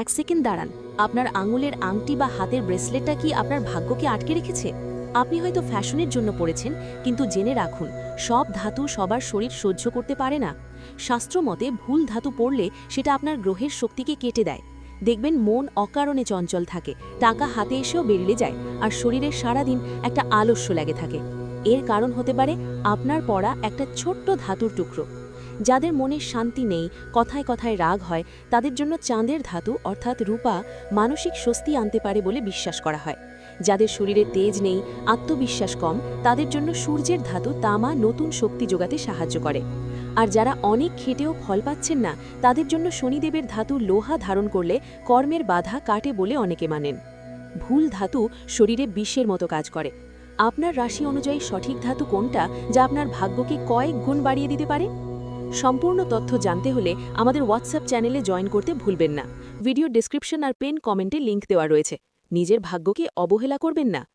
এক সেকেন্ড দাঁড়ান। আপনার আঙুলের আংটি বা হাতের ব্রেসলেটটা কি আপনার ভাগ্যকে আটকে রেখেছে? আপনি হয়তো ফ্যাশনের জন্য পড়েছেন, কিন্তু জেনে রাখুন, সব ধাতু সবার শরীর সহ্য করতে পারে না। শাস্ত্রমতে ভুল ধাতু পড়লে সেটা আপনার গ্রহের শক্তিকে কেটে দেয়। দেখবেন মন অকারণে চঞ্চল থাকে, টাকা হাতে এসেও বেরিয়ে যায়, আর শরীরে সারাদিন একটা আলস্য লাগে থাকে। এর কারণ হতে পারে আপনার পড়া একটা ছোট্ট ধাতুর টুকরো। যাদের মনে শান্তি নেই, কথায় কথায় রাগ হয়, তাদের জন্য চাঁদের ধাতু অর্থাৎ রূপা মানসিক স্বস্তি আনতে পারে বলে বিশ্বাস করা হয়। যাদের শরীরে তেজ নেই, আত্মবিশ্বাস কম, তাদের জন্য সূর্যের ধাতু তামা নতুন শক্তি যোগাতে সাহায্য করে। আর যারা অনেক খেটেও ফল পাচ্ছেন না, তাদের জন্য শনিদেবের ধাতু লোহা ধারণ করলে কর্মের বাধা কাটে বলে অনেকে মানেন। ভুল ধাতু শরীরে বিষের মতো কাজ করে। আপনার রাশি অনুযায়ী সঠিক ধাতু কোনটা, যা আপনার ভাগ্যকে কয়েক গুণ বাড়িয়ে দিতে পারে? সম্পূর্ণ তথ্য জানতে হলে আমাদের হোয়াটসঅ্যাপ চ্যানেলে জয়েন করতে ভুলবেন না। ভিডিও ডিসক্রিপশন আর পেন কমেন্টে লিঙ্ক দেওয়া রয়েছে। নিজের ভাগ্যকে অবহেলা করবেন না।